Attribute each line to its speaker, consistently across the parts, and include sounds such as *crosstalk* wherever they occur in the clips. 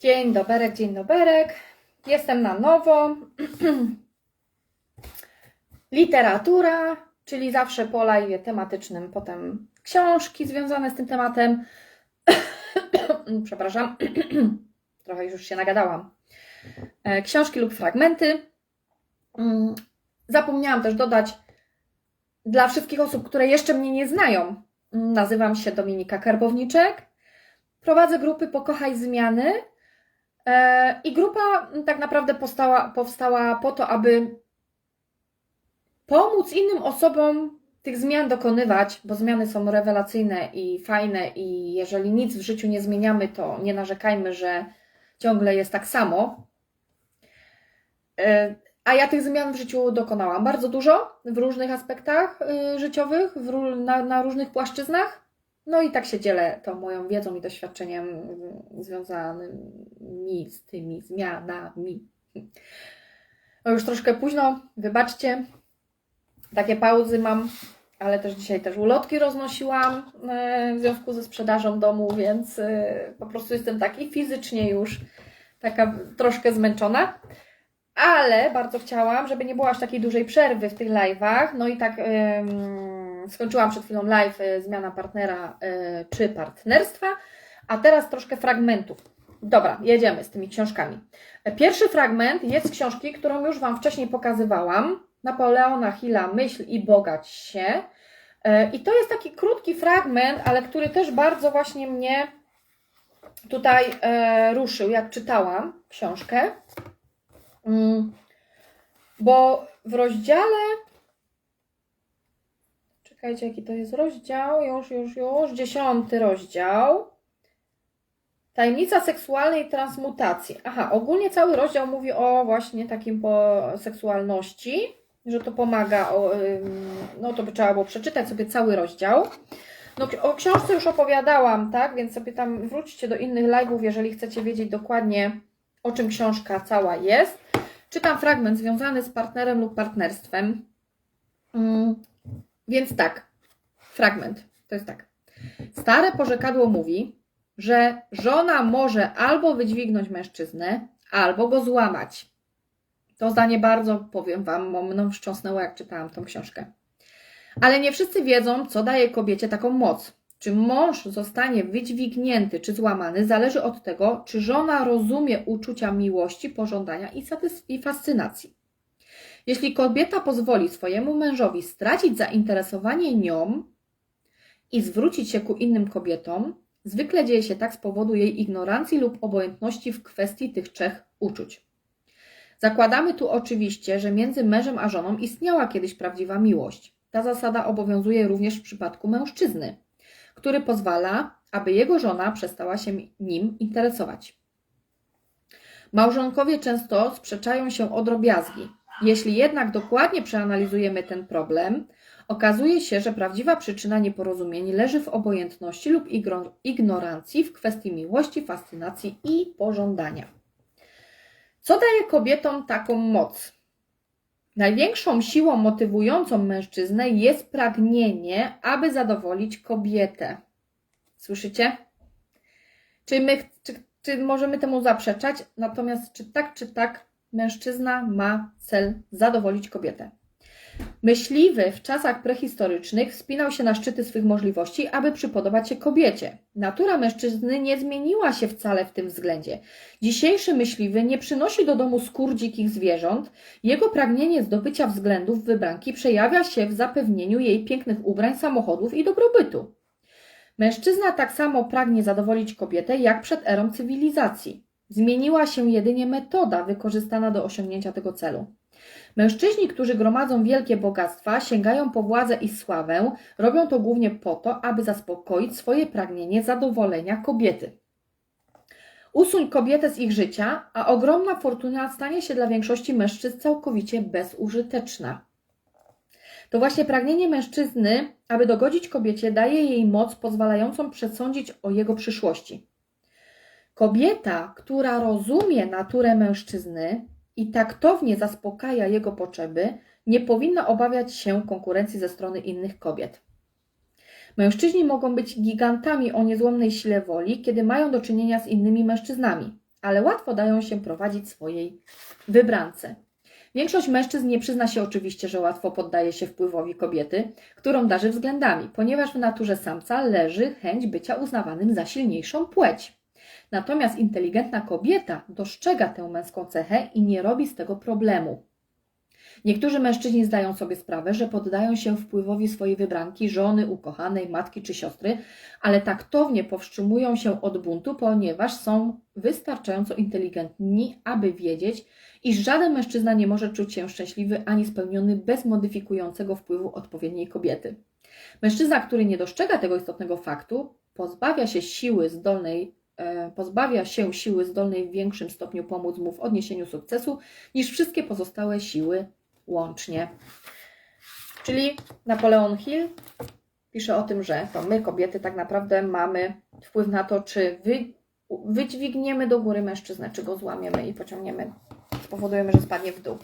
Speaker 1: Dzień doberek, dzień doberek. Jestem na nowo. *clears throat* Literatura, czyli zawsze po live tematycznym, potem książki związane z tym tematem. *clears throat* Przepraszam, *clears throat* trochę już się nagadałam. E, Książki lub fragmenty. Mm, Zapomniałam też dodać dla wszystkich osób, które jeszcze mnie nie znają. mm, Nazywam się Dominika Karbowniczek. Prowadzę grupy Pokochaj Zmiany. E, I grupa tak naprawdę powstała, powstała po to, aby pomóc innym osobom tych zmian dokonywać, bo zmiany są rewelacyjne i fajne, i jeżeli nic w życiu nie zmieniamy, to nie narzekajmy, że ciągle jest tak samo. E, A ja tych zmian w życiu dokonałam bardzo dużo w różnych aspektach y, życiowych, na, na różnych płaszczyznach. No i tak się dzielę tą moją wiedzą i doświadczeniem związanymi z tymi zmianami. No już troszkę późno, wybaczcie. Takie pauzy mam, ale też dzisiaj też ulotki roznosiłam e, w związku ze sprzedażą domu, więc e, po prostu jestem tak i fizycznie już taka troszkę zmęczona. Ale bardzo chciałam, żeby nie było aż takiej dużej przerwy w tych live'ach. No i tak em, skończyłam przed chwilą live e, zmiana partnera e, czy partnerstwa, a teraz troszkę fragmentów. Dobra, jedziemy z tymi książkami. Pierwszy fragment jest z książki, którą już Wam wcześniej pokazywałam. Napoleona Hilla Myśl i bogać się. E, I to jest taki krótki fragment, ale który też bardzo właśnie mnie tutaj ruszył, jak czytałam książkę. Mm, Bo w rozdziale. Czekajcie, jaki to jest rozdział? Już, już, już. Dziesiąty rozdział. Tajemnica seksualnej transmutacji. Aha, ogólnie cały rozdział mówi o właśnie takim po seksualności, że to pomaga. O, no to by trzeba było przeczytać sobie cały rozdział. No, o książce już opowiadałam, tak? Więc sobie tam wróćcie do innych live'ów, jeżeli chcecie wiedzieć dokładnie, o czym książka cała jest. Czytam fragment związany z partnerem lub partnerstwem. Więc tak, fragment. To jest tak. Stare porzekadło mówi, że żona może albo wydźwignąć mężczyznę, albo go złamać. To zdanie bardzo, powiem Wam, mną wstrząsnęło, jak czytałam tą książkę. Ale nie wszyscy wiedzą, co daje kobiecie taką moc. Czy mąż zostanie wydźwignięty czy złamany, zależy od tego, czy żona rozumie uczucia miłości, pożądania i, satys- i fascynacji. Jeśli kobieta pozwoli swojemu mężowi stracić zainteresowanie nią i zwrócić się ku innym kobietom, zwykle dzieje się tak z powodu jej ignorancji lub obojętności w kwestii tych trzech uczuć. Zakładamy tu oczywiście, że między mężem a żoną istniała kiedyś prawdziwa miłość. Ta zasada obowiązuje również w przypadku mężczyzny, który pozwala, aby jego żona przestała się nim interesować. Małżonkowie często sprzeczają się o drobiazgi. Jeśli jednak dokładnie przeanalizujemy ten problem, okazuje się, że prawdziwa przyczyna nieporozumień leży w obojętności lub ignorancji w kwestii miłości, fascynacji i pożądania. Co daje kobietom taką moc? Największą siłą motywującą mężczyznę jest pragnienie, aby zadowolić kobietę. Słyszycie? Czy, my, czy, czy możemy temu zaprzeczać? Natomiast czy tak, czy tak, mężczyzna ma cel zadowolić kobietę. Myśliwy w czasach prehistorycznych wspinał się na szczyty swych możliwości, aby przypodobać się kobiecie. Natura mężczyzny nie zmieniła się wcale w tym względzie. Dzisiejszy myśliwy nie przynosi do domu skór dzikich zwierząt, jego pragnienie zdobycia względów wybranki przejawia się w zapewnieniu jej pięknych ubrań, samochodów i dobrobytu. Mężczyzna tak samo pragnie zadowolić kobietę jak przed erą cywilizacji. Zmieniła się jedynie metoda wykorzystana do osiągnięcia tego celu. Mężczyźni, którzy gromadzą wielkie bogactwa, sięgają po władzę i sławę, robią to głównie po to, aby zaspokoić swoje pragnienie zadowolenia kobiety. Usuń kobietę z ich życia, a ogromna fortuna stanie się dla większości mężczyzn całkowicie bezużyteczna. To właśnie pragnienie mężczyzny, aby dogodzić kobiecie, daje jej moc pozwalającą przesądzić o jego przyszłości. Kobieta, która rozumie naturę mężczyzny i taktownie zaspokaja jego potrzeby, nie powinna obawiać się konkurencji ze strony innych kobiet. Mężczyźni mogą być gigantami o niezłomnej sile woli, kiedy mają do czynienia z innymi mężczyznami, ale łatwo dają się prowadzić swojej wybrance. Większość mężczyzn nie przyzna się oczywiście, że łatwo poddaje się wpływowi kobiety, którą darzy względami, ponieważ w naturze samca leży chęć bycia uznawanym za silniejszą płeć. Natomiast inteligentna kobieta dostrzega tę męską cechę i nie robi z tego problemu. Niektórzy mężczyźni zdają sobie sprawę, że poddają się wpływowi swojej wybranki, żony, ukochanej, matki czy siostry, ale taktownie powstrzymują się od buntu, ponieważ są wystarczająco inteligentni, aby wiedzieć, iż żaden mężczyzna nie może czuć się szczęśliwy ani spełniony bez modyfikującego wpływu odpowiedniej kobiety. Mężczyzna, który nie dostrzega tego istotnego faktu, pozbawia się siły zdolnej pozbawia się siły zdolnej w większym stopniu pomóc mu w odniesieniu sukcesu niż wszystkie pozostałe siły łącznie. Czyli Napoleon Hill pisze o tym, że to my, kobiety, tak naprawdę mamy wpływ na to, czy wy, wydźwigniemy do góry mężczyznę, czy go złamiemy i pociągniemy, spowodujemy, że spadnie w dół.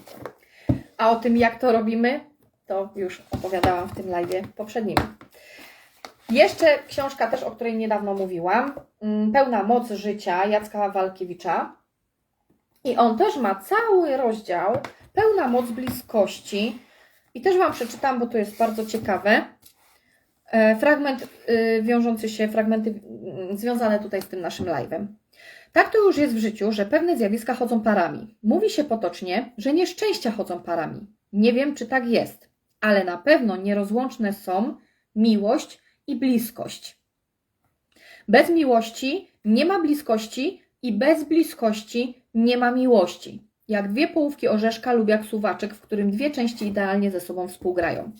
Speaker 1: A o tym, jak to robimy, to już opowiadałam w tym live poprzednim. Jeszcze książka też, o której niedawno mówiłam, mm, Pełna moc życia Jacka Walkiewicza. I on też ma cały rozdział Pełna moc bliskości. I też Wam przeczytam, bo to jest bardzo ciekawe. E, fragment y, wiążący się, fragmenty y, związane tutaj z tym naszym live'em. Tak to już jest w życiu, że pewne zjawiska chodzą parami. Mówi się potocznie, że nieszczęścia chodzą parami. Nie wiem, czy tak jest, ale na pewno nierozłączne są miłość i bliskość. Bez miłości nie ma bliskości i bez bliskości nie ma miłości. Jak dwie połówki orzeszka lub jak suwaczek, w którym dwie części idealnie ze sobą współgrają.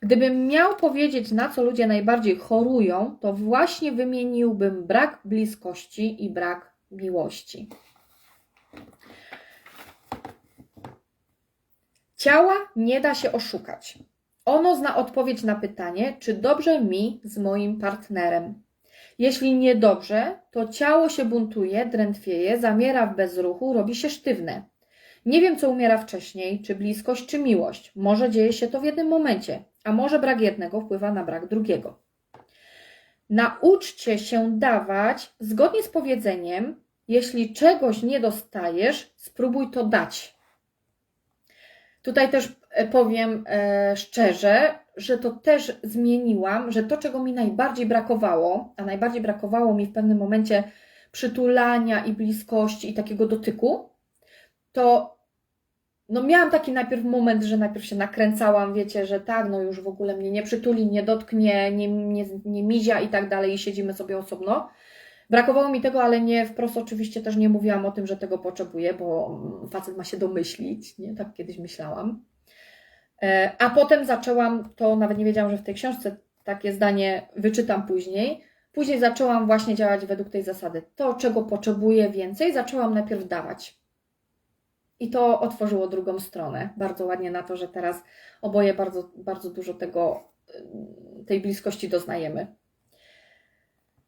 Speaker 1: Gdybym miał powiedzieć, na co ludzie najbardziej chorują, to właśnie wymieniłbym brak bliskości i brak miłości. Ciała nie da się oszukać. Ono zna odpowiedź na pytanie, czy dobrze mi z moim partnerem. Jeśli niedobrze, to ciało się buntuje, drętwieje, zamiera w bezruchu, robi się sztywne. Nie wiem, co umiera wcześniej, czy bliskość, czy miłość. Może dzieje się to w jednym momencie, a może brak jednego wpływa na brak drugiego. Nauczcie się dawać zgodnie z powiedzeniem: jeśli czegoś nie dostajesz, spróbuj to dać. Tutaj też powiem e, szczerze, że to też zmieniłam, że to, czego mi najbardziej brakowało, a najbardziej brakowało mi w pewnym momencie przytulania i bliskości i takiego dotyku, to no miałam taki najpierw moment, że najpierw się nakręcałam, wiecie, że tak, no już w ogóle mnie nie przytuli, nie dotknie, nie, nie, nie mizia i tak dalej i siedzimy sobie osobno. Brakowało mi tego, ale nie wprost oczywiście też nie mówiłam o tym, że tego potrzebuję, bo facet ma się domyślić, nie? Tak kiedyś myślałam. E, a potem zaczęłam, to nawet nie wiedziałam, że w tej książce takie zdanie wyczytam później. Później zaczęłam właśnie działać według tej zasady. To, czego potrzebuję więcej, zaczęłam najpierw dawać. I to otworzyło drugą stronę. Bardzo ładnie na to, że teraz oboje bardzo, bardzo dużo tego, tej bliskości doznajemy.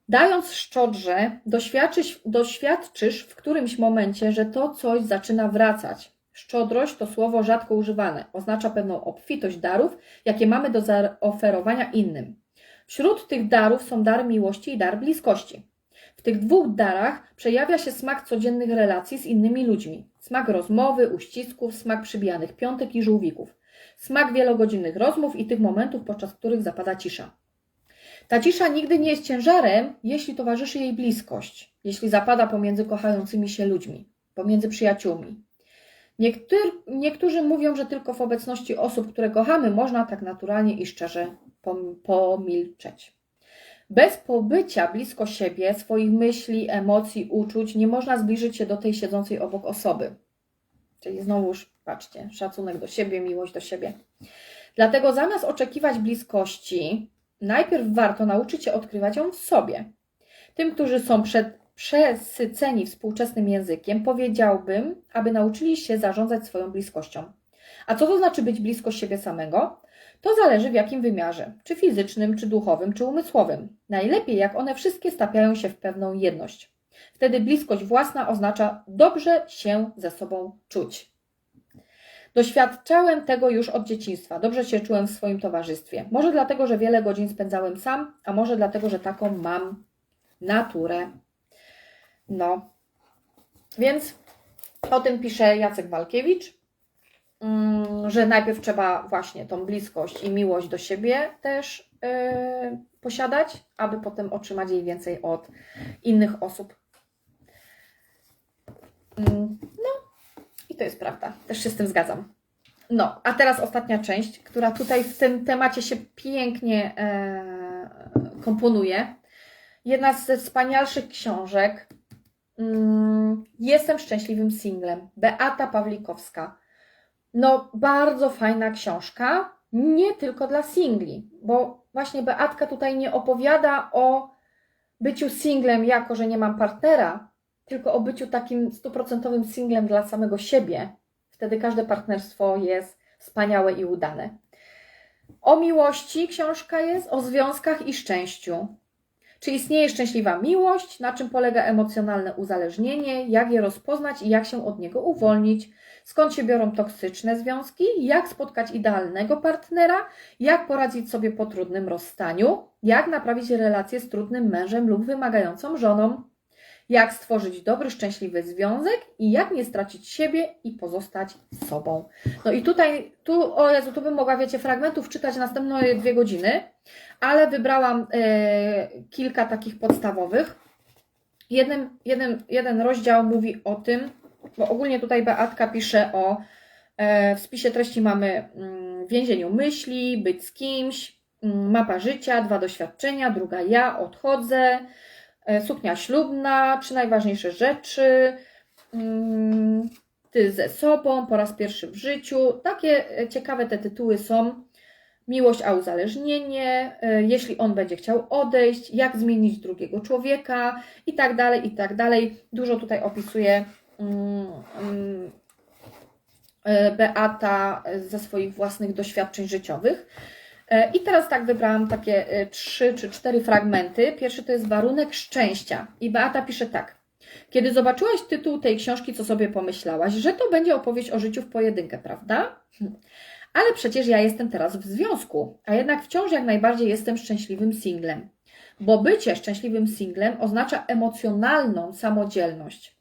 Speaker 1: Dając szczodrze, doświadczysz, doświadczysz w którymś momencie, że to coś zaczyna wracać. Szczodrość to słowo rzadko używane. Oznacza pewną obfitość darów, jakie mamy do zaoferowania innym. Wśród tych darów są dar miłości i dar bliskości. W tych dwóch darach przejawia się smak codziennych relacji z innymi ludźmi. Smak rozmowy, uścisków, smak przybijanych piątek i żółwików. Smak wielogodzinnych rozmów i tych momentów, podczas których zapada cisza. Ta cisza nigdy nie jest ciężarem, jeśli towarzyszy jej bliskość, jeśli zapada pomiędzy kochającymi się ludźmi, pomiędzy przyjaciółmi. Niektórzy mówią, że tylko w obecności osób, które kochamy, można tak naturalnie i szczerze pomilczeć. Bez pobycia blisko siebie, swoich myśli, emocji, uczuć, nie można zbliżyć się do tej siedzącej obok osoby. Czyli znowuż, patrzcie, szacunek do siebie, miłość do siebie. Dlatego zamiast oczekiwać bliskości, najpierw warto nauczyć się odkrywać ją w sobie. Tym, którzy są przed, przesyceni współczesnym językiem, powiedziałbym, aby nauczyli się zarządzać swoją bliskością. A co to znaczy być blisko siebie samego? To zależy w jakim wymiarze, czy fizycznym, czy duchowym, czy umysłowym. Najlepiej, jak one wszystkie stapiają się w pewną jedność. Wtedy bliskość własna oznacza dobrze się ze sobą czuć. Doświadczałem tego już od dzieciństwa. Dobrze się czułem w swoim towarzystwie. Może dlatego, że wiele godzin spędzałem sam, a może dlatego, że taką mam naturę. No. Więc o tym pisze Jacek Walkiewicz, mm, że najpierw trzeba właśnie tą bliskość i miłość do siebie też yy, posiadać, aby potem otrzymać jej więcej od innych osób. Mm, No, i to jest prawda. Też się z tym zgadzam. No, a teraz ostatnia część, która tutaj w tym temacie się pięknie e, komponuje. Jedna ze wspanialszych książek. Mm, Jestem szczęśliwym singlem. Beata Pawlikowska. No, bardzo fajna książka. Nie tylko dla singli, bo właśnie Beatka tutaj nie opowiada o byciu singlem jako, że nie mam partnera, tylko o byciu takim stuprocentowym singlem dla samego siebie. Wtedy każde partnerstwo jest wspaniałe i udane. O miłości książka jest, o związkach i szczęściu. Czy istnieje szczęśliwa miłość? Na czym polega emocjonalne uzależnienie? Jak je rozpoznać i jak się od niego uwolnić? Skąd się biorą toksyczne związki? Jak spotkać idealnego partnera? Jak poradzić sobie po trudnym rozstaniu? Jak naprawić relację z trudnym mężem lub wymagającą żoną? Jak stworzyć dobry, szczęśliwy związek i jak nie stracić siebie i pozostać sobą. No i tutaj, tu, o Jezu, tu bym mogła, wiecie, fragmentów czytać następne dwie godziny, ale wybrałam e, kilka takich podstawowych. Jeden, jeden, rozdział mówi o tym, bo ogólnie tutaj Beatka pisze o e, w spisie treści mamy mm, więzieniu myśli, być z kimś, mm, mapa życia, dwa doświadczenia, druga ja, odchodzę, e, suknia ślubna, trzy najważniejsze rzeczy, mm, ty ze sobą, po raz pierwszy w życiu. Takie ciekawe te tytuły są. Miłość a uzależnienie, e, jeśli on będzie chciał odejść, jak zmienić drugiego człowieka i tak dalej, i tak dalej. Dużo tutaj opisuje mm, mm, e, Beata ze swoich własnych doświadczeń życiowych. E, I teraz tak wybrałam takie trzy czy cztery fragmenty. Pierwszy to jest warunek szczęścia. I Beata pisze tak. Kiedy zobaczyłaś tytuł tej książki, co sobie pomyślałaś, że to będzie opowieść o życiu w pojedynkę, prawda? Ale przecież ja jestem teraz w związku, a jednak wciąż jak najbardziej jestem szczęśliwym singlem. Bo bycie szczęśliwym singlem oznacza emocjonalną samodzielność.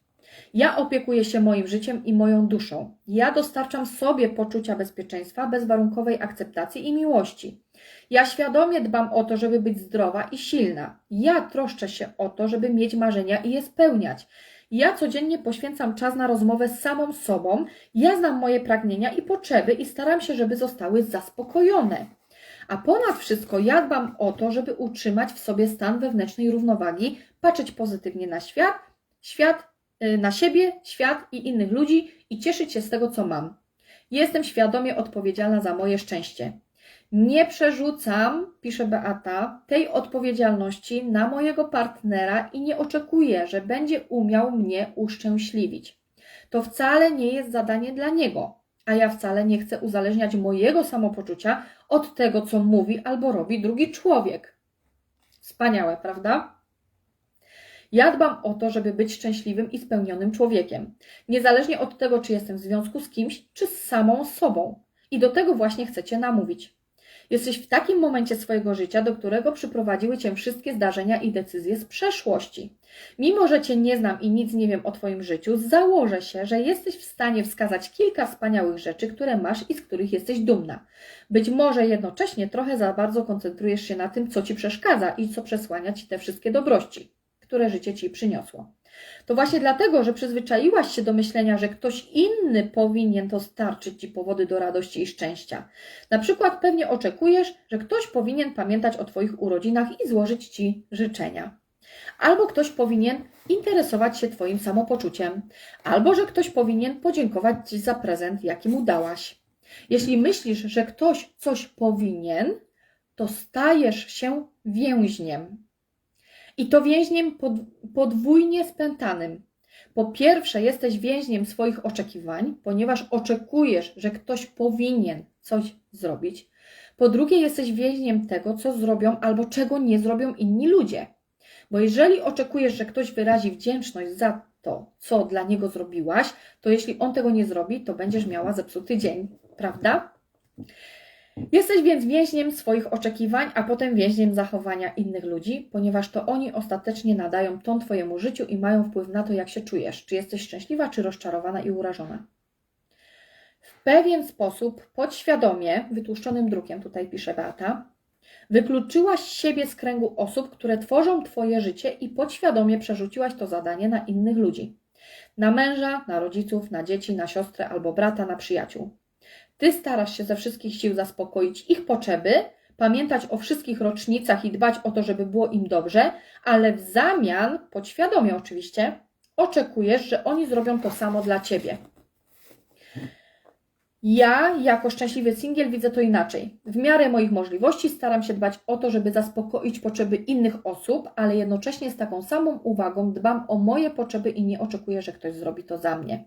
Speaker 1: Ja opiekuję się moim życiem i moją duszą. Ja dostarczam sobie poczucia bezpieczeństwa, bezwarunkowej akceptacji i miłości. Ja świadomie dbam o to, żeby być zdrowa i silna. Ja troszczę się o to, żeby mieć marzenia i je spełniać. Ja codziennie poświęcam czas na rozmowę z samą sobą. Ja znam moje pragnienia i potrzeby i staram się, żeby zostały zaspokojone. A ponad wszystko ja dbam o to, żeby utrzymać w sobie stan wewnętrznej równowagi, patrzeć pozytywnie na świat, świat y, na siebie, świat i innych ludzi i cieszyć się z tego, co mam. Jestem świadomie odpowiedzialna za moje szczęście. Nie przerzucam, pisze Beata, tej odpowiedzialności na mojego partnera i nie oczekuję, że będzie umiał mnie uszczęśliwić. To wcale nie jest zadanie dla niego, a ja wcale nie chcę uzależniać mojego samopoczucia od tego, co mówi albo robi drugi człowiek. Wspaniałe, prawda? Ja dbam o to, żeby być szczęśliwym i spełnionym człowiekiem, niezależnie od tego, czy jestem w związku z kimś, czy z samą sobą. I do tego właśnie chcecie namówić. Jesteś w takim momencie swojego życia, do którego przyprowadziły Cię wszystkie zdarzenia i decyzje z przeszłości. Mimo, że Cię nie znam i nic nie wiem o Twoim życiu, założę się, że jesteś w stanie wskazać kilka wspaniałych rzeczy, które masz i z których jesteś dumna. Być może jednocześnie trochę za bardzo koncentrujesz się na tym, co Ci przeszkadza i co przesłania Ci te wszystkie dobrości, które życie Ci przyniosło. To właśnie dlatego, że przyzwyczaiłaś się do myślenia, że ktoś inny powinien dostarczyć Ci powody do radości i szczęścia. Na przykład pewnie oczekujesz, że ktoś powinien pamiętać o Twoich urodzinach i złożyć Ci życzenia. Albo ktoś powinien interesować się Twoim samopoczuciem, albo że ktoś powinien podziękować Ci za prezent, jaki mu dałaś. Jeśli myślisz, że ktoś coś powinien, to stajesz się więźniem. I to więźniem pod, podwójnie spętanym. Po pierwsze, jesteś więźniem swoich oczekiwań, ponieważ oczekujesz, że ktoś powinien coś zrobić. Po drugie, jesteś więźniem tego, co zrobią albo czego nie zrobią inni ludzie. Bo jeżeli oczekujesz, że ktoś wyrazi wdzięczność za to, co dla niego zrobiłaś, to jeśli on tego nie zrobi, to będziesz miała zepsuty dzień, prawda? Jesteś więc więźniem swoich oczekiwań, a potem więźniem zachowania innych ludzi, ponieważ to oni ostatecznie nadają ton Twojemu życiu i mają wpływ na to, jak się czujesz, czy jesteś szczęśliwa, czy rozczarowana i urażona. W pewien sposób, podświadomie, wytłuszczonym drukiem, tutaj pisze Beata, wykluczyłaś siebie z kręgu osób, które tworzą Twoje życie i podświadomie przerzuciłaś to zadanie na innych ludzi. Na męża, na rodziców, na dzieci, na siostrę albo brata, na przyjaciół. Ty starasz się ze wszystkich sił zaspokoić ich potrzeby, pamiętać o wszystkich rocznicach i dbać o to, żeby było im dobrze, ale w zamian, podświadomie oczywiście, oczekujesz, że oni zrobią to samo dla ciebie. Ja, jako szczęśliwy singiel, widzę to inaczej. W miarę moich możliwości staram się dbać o to, żeby zaspokoić potrzeby innych osób, ale jednocześnie z taką samą uwagą dbam o moje potrzeby i nie oczekuję, że ktoś zrobi to za mnie.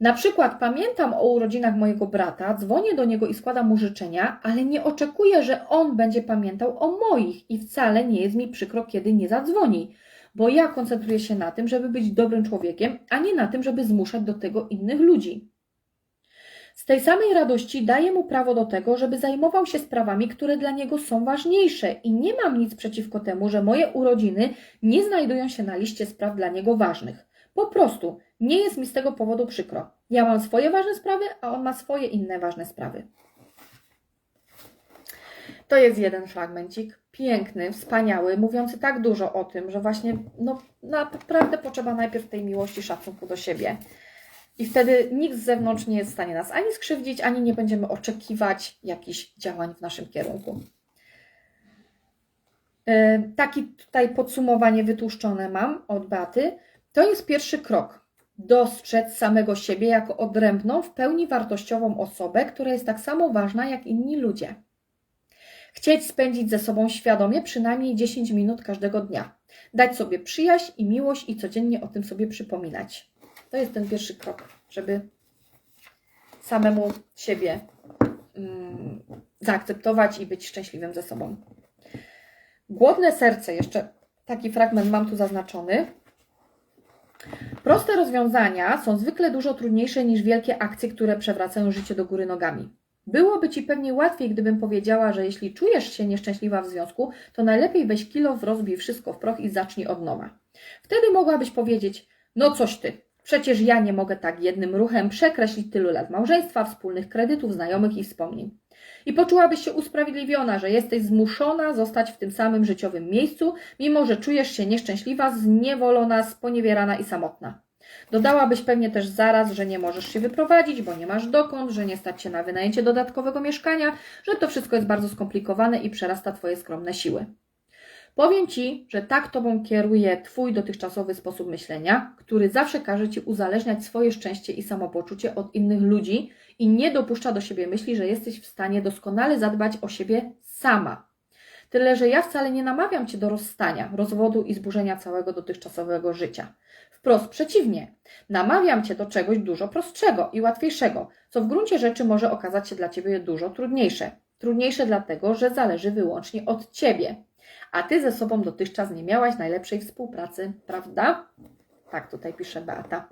Speaker 1: Na przykład pamiętam o urodzinach mojego brata, dzwonię do niego i składam mu życzenia, ale nie oczekuję, że on będzie pamiętał o moich i wcale nie jest mi przykro, kiedy nie zadzwoni, bo ja koncentruję się na tym, żeby być dobrym człowiekiem, a nie na tym, żeby zmuszać do tego innych ludzi. Z tej samej radości daję mu prawo do tego, żeby zajmował się sprawami, które dla niego są ważniejsze i nie mam nic przeciwko temu, że moje urodziny nie znajdują się na liście spraw dla niego ważnych. Po prostu nie jest mi z tego powodu przykro. Ja mam swoje ważne sprawy, a on ma swoje inne ważne sprawy. To jest jeden fragmencik, piękny, wspaniały, mówiący tak dużo o tym, że właśnie no, naprawdę potrzeba najpierw tej miłości, szacunku do siebie. I wtedy nikt z zewnątrz nie jest w stanie nas ani skrzywdzić, ani nie będziemy oczekiwać jakichś działań w naszym kierunku. Yy, taki tutaj podsumowanie wytłuszczone mam od Baty. To jest pierwszy krok. Dostrzec samego siebie jako odrębną, w pełni wartościową osobę, która jest tak samo ważna jak inni ludzie. Chcieć spędzić ze sobą świadomie przynajmniej 10 minut każdego dnia. Dać sobie przyjaźń i miłość i codziennie o tym sobie przypominać. To jest ten pierwszy krok, żeby samemu siebie mm, zaakceptować i być szczęśliwym ze sobą. Głodne serce, jeszcze taki fragment mam tu zaznaczony. Proste rozwiązania są zwykle dużo trudniejsze niż wielkie akcje, które przewracają życie do góry nogami. Byłoby Ci pewnie łatwiej, gdybym powiedziała, że jeśli czujesz się nieszczęśliwa w związku, to najlepiej weź kilo, rozbij wszystko w proch i zacznij od nowa. Wtedy mogłabyś powiedzieć, no coś ty, przecież ja nie mogę tak jednym ruchem przekreślić tylu lat małżeństwa, wspólnych kredytów, znajomych i wspomnień. I poczułabyś się usprawiedliwiona, że jesteś zmuszona zostać w tym samym życiowym miejscu, mimo że czujesz się nieszczęśliwa, zniewolona, sponiewierana i samotna. Dodałabyś pewnie też zaraz, że nie możesz się wyprowadzić, bo nie masz dokąd, że nie stać się na wynajęcie dodatkowego mieszkania, że to wszystko jest bardzo skomplikowane i przerasta Twoje skromne siły. Powiem Ci, że tak Tobą kieruje Twój dotychczasowy sposób myślenia, który zawsze każe Ci uzależniać swoje szczęście i samopoczucie od innych ludzi i nie dopuszcza do siebie myśli, że jesteś w stanie doskonale zadbać o siebie sama. Tyle, że ja wcale nie namawiam Cię do rozstania, rozwodu i zburzenia całego dotychczasowego życia. Wprost przeciwnie, namawiam Cię do czegoś dużo prostszego i łatwiejszego, co w gruncie rzeczy może okazać się dla Ciebie dużo trudniejsze. Trudniejsze dlatego, że zależy wyłącznie od Ciebie. A Ty ze sobą dotychczas nie miałaś najlepszej współpracy, prawda? Tak tutaj pisze Beata.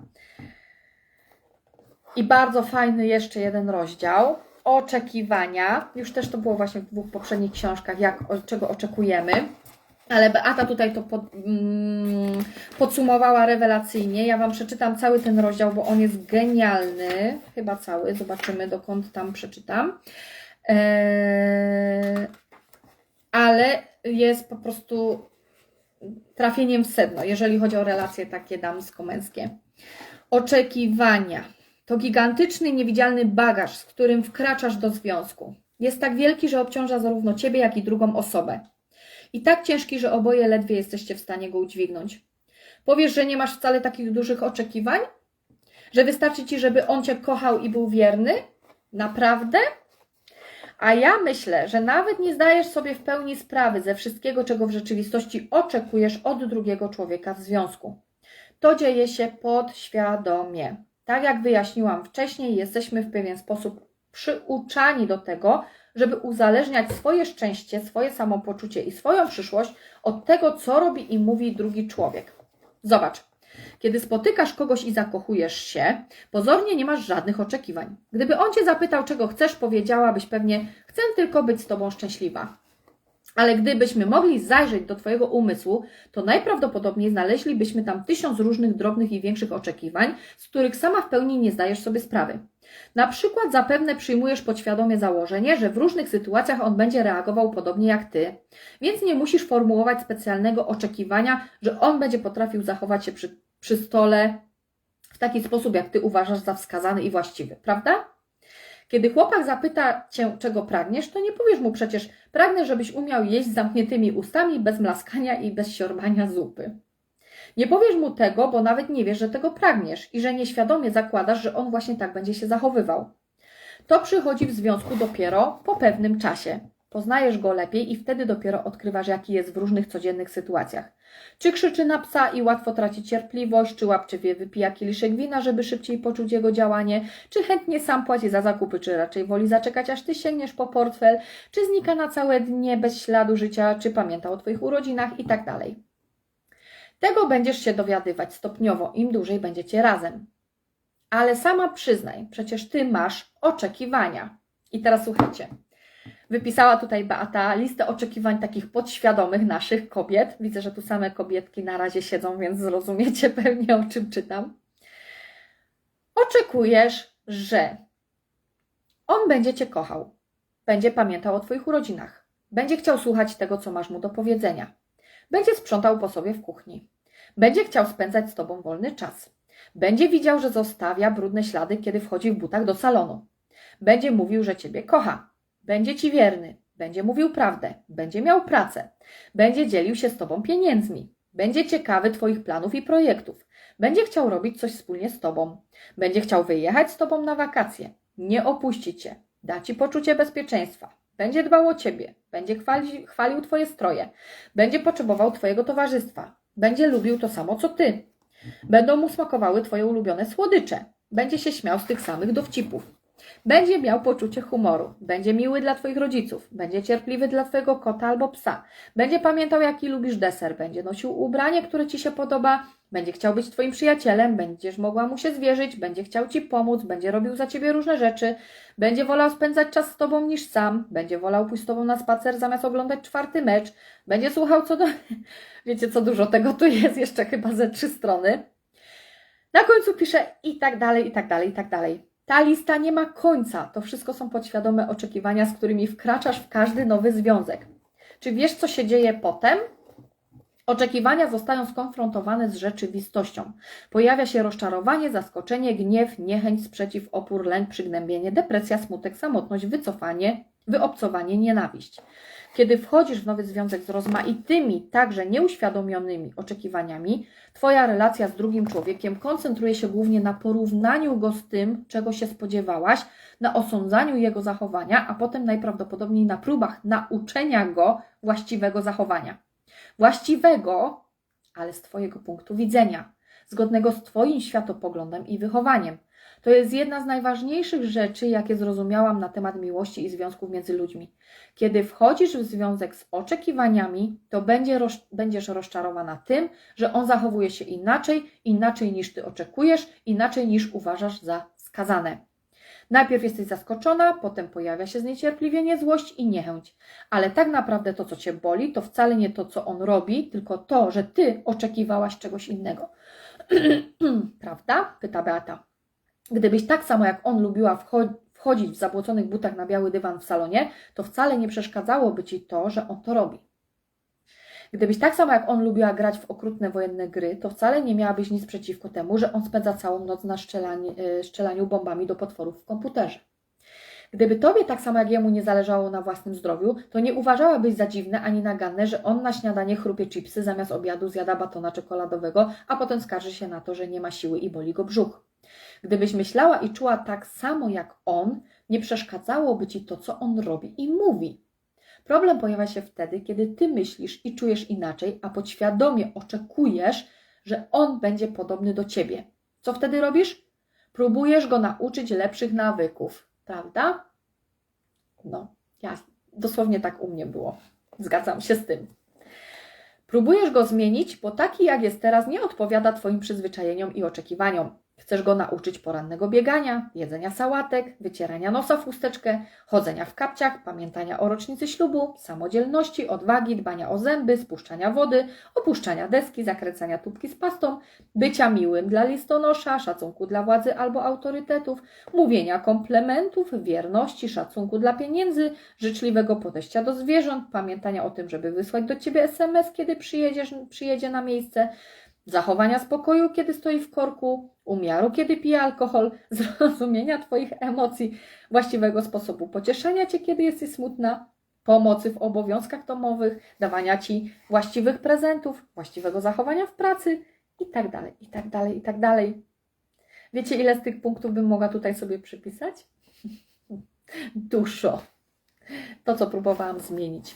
Speaker 1: I bardzo fajny jeszcze jeden rozdział. Oczekiwania. Już też to było właśnie w dwóch poprzednich książkach, jak, czego oczekujemy. Ale Beata tutaj to pod, mm, podsumowała rewelacyjnie. Ja Wam przeczytam cały ten rozdział, bo on jest genialny. Chyba cały. Zobaczymy, dokąd tam przeczytam. Eee, ale jest po prostu trafieniem w sedno, jeżeli chodzi o relacje takie damsko-męskie. Oczekiwania. To gigantyczny, niewidzialny bagaż, z którym wkraczasz do związku. Jest tak wielki, że obciąża zarówno ciebie, jak i drugą osobę. I tak ciężki, że oboje ledwie jesteście w stanie go udźwignąć. Powiesz, że nie masz wcale takich dużych oczekiwań? Że wystarczy ci, żeby on cię kochał i był wierny? Naprawdę? A ja myślę, że nawet nie zdajesz sobie w pełni sprawy ze wszystkiego, czego w rzeczywistości oczekujesz od drugiego człowieka w związku. To dzieje się podświadomie. Tak jak wyjaśniłam wcześniej, jesteśmy w pewien sposób przyuczani do tego, żeby uzależniać swoje szczęście, swoje samopoczucie i swoją przyszłość od tego, co robi i mówi drugi człowiek. Zobacz, Kiedy spotykasz kogoś i zakochujesz się, pozornie nie masz żadnych oczekiwań. Gdyby on cię zapytał, czego chcesz, powiedziałabyś pewnie: Chcę tylko być z tobą szczęśliwa. Ale gdybyśmy mogli zajrzeć do Twojego umysłu, to najprawdopodobniej znaleźlibyśmy tam tysiąc różnych drobnych i większych oczekiwań, z których sama w pełni nie zdajesz sobie sprawy. Na przykład zapewne przyjmujesz podświadomie założenie, że w różnych sytuacjach on będzie reagował podobnie jak Ty, więc nie musisz formułować specjalnego oczekiwania, że on będzie potrafił zachować się przy, przy stole w taki sposób, jak Ty uważasz za wskazany i właściwy, prawda? Kiedy chłopak zapyta cię, czego pragniesz, to nie powiesz mu przecież, pragnę, żebyś umiał jeść z zamkniętymi ustami, bez mlaskania i bez siorbania zupy. Nie powiesz mu tego, bo nawet nie wiesz, że tego pragniesz i że nieświadomie zakładasz, że on właśnie tak będzie się zachowywał. To przychodzi w związku dopiero po pewnym czasie. Poznajesz go lepiej i wtedy dopiero odkrywasz, jaki jest w różnych codziennych sytuacjach. Czy krzyczy na psa i łatwo traci cierpliwość, czy łapczywie wypija kieliszek wina, żeby szybciej poczuć jego działanie, czy chętnie sam płaci za zakupy, czy raczej woli zaczekać, aż ty sięgniesz po portfel, czy znika na całe dnie bez śladu życia, czy pamięta o twoich urodzinach i tak dalej. Tego będziesz się dowiadywać stopniowo, im dłużej będziecie razem. Ale sama przyznaj, przecież ty masz oczekiwania. I teraz słuchajcie. Wypisała tutaj Beata listę oczekiwań takich podświadomych naszych kobiet. Widzę, że tu same kobietki na razie siedzą, więc zrozumiecie *laughs* pewnie o czym czytam. Oczekujesz, że on będzie cię kochał, będzie pamiętał o Twoich urodzinach, będzie chciał słuchać tego, co masz mu do powiedzenia, będzie sprzątał po sobie w kuchni, będzie chciał spędzać z Tobą wolny czas, będzie widział, że zostawia brudne ślady, kiedy wchodzi w butach do salonu, będzie mówił, że Ciebie kocha, będzie Ci wierny, będzie mówił prawdę, będzie miał pracę, będzie dzielił się z Tobą pieniędzmi, będzie ciekawy Twoich planów i projektów, będzie chciał robić coś wspólnie z Tobą, będzie chciał wyjechać z Tobą na wakacje, nie opuści Cię, da Ci poczucie bezpieczeństwa, będzie dbał o Ciebie, będzie chwali, chwalił Twoje stroje, będzie potrzebował Twojego towarzystwa, będzie lubił to samo co Ty, będą mu smakowały Twoje ulubione słodycze, będzie się śmiał z tych samych dowcipów, będzie miał poczucie humoru, będzie miły dla Twoich rodziców, będzie cierpliwy dla Twojego kota albo psa, będzie pamiętał, jaki lubisz deser, będzie nosił ubranie, które Ci się podoba, będzie chciał być Twoim przyjacielem, będziesz mogła mu się zwierzyć, będzie chciał Ci pomóc, będzie robił za Ciebie różne rzeczy, będzie wolał spędzać czas z Tobą niż sam, będzie wolał pójść z Tobą na spacer zamiast oglądać czwarty mecz, będzie słuchał co do... *laughs* Wiecie, co dużo tego tu jest, jeszcze chyba ze trzy strony. Na końcu pisze i tak dalej, i tak dalej, i tak dalej. Ta lista nie ma końca. To wszystko są podświadome oczekiwania, z którymi wkraczasz w każdy nowy związek. Czy wiesz, co się dzieje potem? Oczekiwania zostają skonfrontowane z rzeczywistością. Pojawia się rozczarowanie, zaskoczenie, gniew, niechęć, sprzeciw, opór, lęk, przygnębienie, depresja, smutek, samotność, wycofanie, wyobcowanie, nienawiść. Kiedy wchodzisz w nowy związek z rozmaitymi, także nieuświadomionymi oczekiwaniami, Twoja relacja z drugim człowiekiem koncentruje się głównie na porównaniu go z tym, czego się spodziewałaś, na osądzaniu jego zachowania, a potem najprawdopodobniej na próbach nauczenia go właściwego zachowania. Właściwego, ale z Twojego punktu widzenia, zgodnego z Twoim światopoglądem i wychowaniem. To jest jedna z najważniejszych rzeczy, jakie zrozumiałam na temat miłości i związków między ludźmi. Kiedy wchodzisz w związek z oczekiwaniami, to będzie roz, będziesz rozczarowana tym, że on zachowuje się inaczej, inaczej niż ty oczekujesz, inaczej niż uważasz za skazane. Najpierw jesteś zaskoczona, potem pojawia się zniecierpliwienie, złość i niechęć. Ale tak naprawdę to, co cię boli, to wcale nie to, co on robi, tylko to, że ty oczekiwałaś czegoś innego. *clears throat* Prawda? Pyta Beata. Gdybyś tak samo jak on lubiła wchodzić w zabłoconych butach na biały dywan w salonie, to wcale nie przeszkadzałoby ci to, że on to robi. Gdybyś tak samo jak on lubiła grać w okrutne wojenne gry, to wcale nie miałabyś nic przeciwko temu, że on spędza całą noc na szczelanie, szczelaniu bombami do potworów w komputerze. Gdyby tobie tak samo jak jemu nie zależało na własnym zdrowiu, to nie uważałabyś za dziwne ani naganne, że on na śniadanie chrupie chipsy zamiast obiadu zjada batona czekoladowego, a potem skarży się na to, że nie ma siły i boli go brzuch. Gdybyś myślała i czuła tak samo jak on, nie przeszkadzałoby ci to, co on robi i mówi. Problem pojawia się wtedy, kiedy ty myślisz i czujesz inaczej, a podświadomie oczekujesz, że on będzie podobny do ciebie. Co wtedy robisz? Próbujesz go nauczyć lepszych nawyków, prawda? No, ja dosłownie tak u mnie było. Zgadzam się z tym. Próbujesz go zmienić, bo taki jak jest teraz nie odpowiada Twoim przyzwyczajeniom i oczekiwaniom. Chcesz go nauczyć porannego biegania, jedzenia sałatek, wycierania nosa w chusteczkę, chodzenia w kapciach, pamiętania o rocznicy ślubu, samodzielności, odwagi, dbania o zęby, spuszczania wody, opuszczania deski, zakręcania tubki z pastą, bycia miłym dla listonosza, szacunku dla władzy albo autorytetów, mówienia komplementów, wierności, szacunku dla pieniędzy, życzliwego podejścia do zwierząt, pamiętania o tym, żeby wysłać do Ciebie SMS, kiedy przyjedziesz, przyjedzie na miejsce, zachowania spokoju, kiedy stoi w korku, umiaru, kiedy pije alkohol, *laughs* zrozumienia Twoich emocji, właściwego sposobu pocieszenia Cię, kiedy jesteś smutna, pomocy w obowiązkach domowych, dawania Ci właściwych prezentów, właściwego zachowania w pracy i tak dalej, i tak dalej, i tak dalej. Wiecie, ile z tych punktów bym mogła tutaj sobie przypisać? *laughs* Dużo. To, co próbowałam zmienić.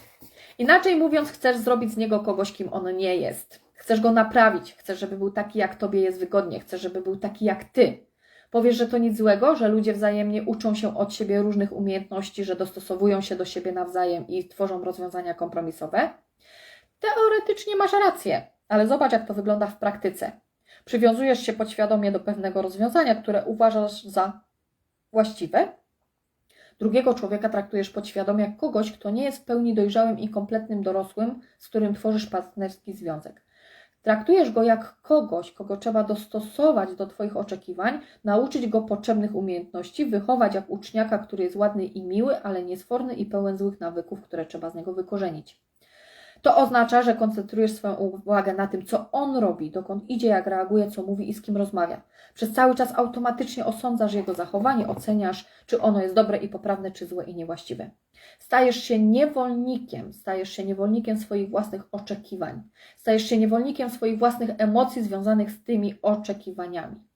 Speaker 1: Inaczej mówiąc, chcesz zrobić z niego kogoś, kim on nie jest. Chcesz go naprawić, chcesz, żeby był taki, jak tobie jest wygodnie, chcesz, żeby był taki jak ty. Powiesz, że to nic złego, że ludzie wzajemnie uczą się od siebie różnych umiejętności, że dostosowują się do siebie nawzajem i tworzą rozwiązania kompromisowe? Teoretycznie masz rację, ale zobacz, jak to wygląda w praktyce. Przywiązujesz się podświadomie do pewnego rozwiązania, które uważasz za właściwe. Drugiego człowieka traktujesz podświadomie jak kogoś, kto nie jest w pełni dojrzałym i kompletnym dorosłym, z którym tworzysz partnerski związek. Traktujesz go jak kogoś, kogo trzeba dostosować do Twoich oczekiwań, nauczyć go potrzebnych umiejętności, wychować jak uczniaka, który jest ładny i miły, ale niesforny i pełen złych nawyków, które trzeba z niego wykorzenić. To oznacza, że koncentrujesz swoją uwagę na tym, co on robi, dokąd idzie, jak reaguje, co mówi i z kim rozmawia. Przez cały czas automatycznie osądzasz jego zachowanie, oceniasz, czy ono jest dobre i poprawne, czy złe i niewłaściwe. Stajesz się niewolnikiem, stajesz się niewolnikiem swoich własnych oczekiwań, stajesz się niewolnikiem swoich własnych emocji związanych z tymi oczekiwaniami.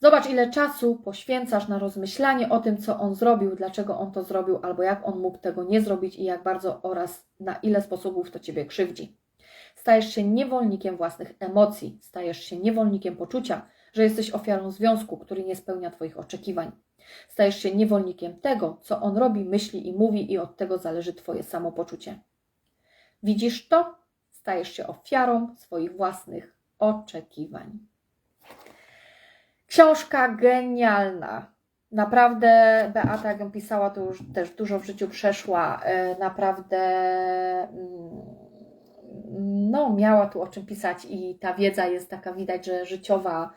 Speaker 1: Zobacz, ile czasu poświęcasz na rozmyślanie o tym, co on zrobił, dlaczego on to zrobił, albo jak on mógł tego nie zrobić i jak bardzo oraz na ile sposobów to ciebie krzywdzi. Stajesz się niewolnikiem własnych emocji, stajesz się niewolnikiem poczucia, że jesteś ofiarą związku, który nie spełnia Twoich oczekiwań. Stajesz się niewolnikiem tego, co on robi, myśli i mówi, i od tego zależy Twoje samopoczucie. Widzisz to? Stajesz się ofiarą swoich własnych oczekiwań. Książka genialna. Naprawdę Beata, jak ją pisała, to już też dużo w życiu przeszła. E, Naprawdę mm, no, miała tu o czym pisać i ta wiedza jest taka, widać, że życiowa.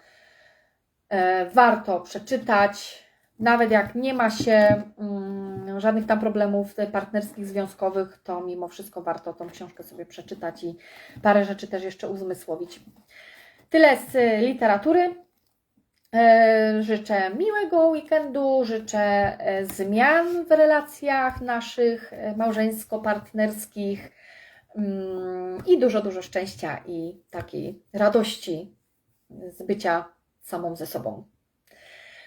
Speaker 1: E, Warto przeczytać, nawet jak nie ma się mm, żadnych tam problemów partnerskich, związkowych, to mimo wszystko warto tą książkę sobie przeczytać i parę rzeczy też jeszcze uzmysłowić. Tyle z literatury. E, Życzę miłego weekendu, życzę e, zmian w relacjach naszych e, małżeńsko-partnerskich mm, i dużo, dużo szczęścia i takiej radości z bycia samą ze sobą.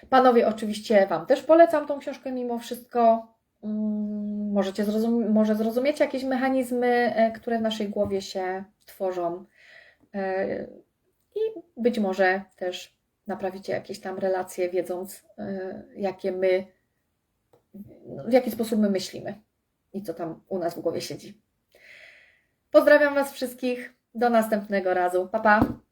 Speaker 1: Panowie, oczywiście Wam też polecam tą książkę mimo wszystko. Mm, Możecie zrozum- może zrozumiecie jakieś mechanizmy, które w naszej głowie się tworzą i być może też naprawicie jakieś tam relacje, wiedząc, e, jakie my, no, w jaki sposób my myślimy i co tam u nas w głowie siedzi. Pozdrawiam Was wszystkich. Do następnego razu. Pa, pa.